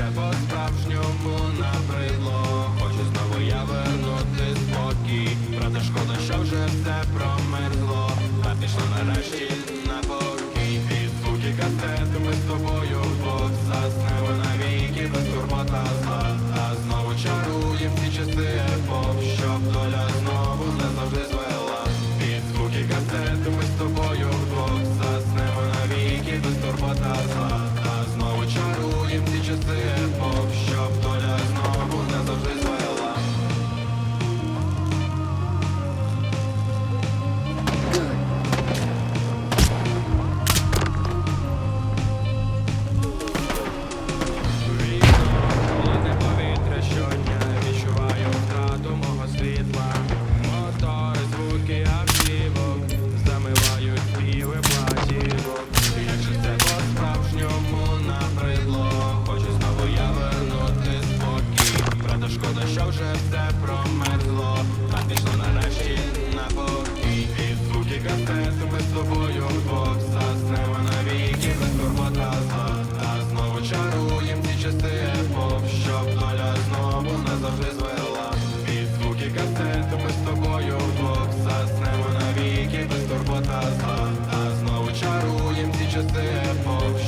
все по-справжньому набридло. Хочу знову я вернути спокій. Правда, шкода, що вже все промерзло. Та пішло нарешті на покій Під звуки кастету ми з тобою вдвох Заснемо навіки. Без турбота зла А знову чаруєм ці часи епох. Щоб доля знову назавжди звела. Під звуки кастету ми Правда, що вже все промерзло А пішло нарешті на покій І звуки кастету ми з тобою вдвох Заснемо навіки. Без турбота зла А знову чаруєм ці часи епох Щоб доля знову назавжди звела. Під звуки кастету ми з тобою вдвох Заснемо навіки. Без турбота зла А знову чаруєм ці часи епох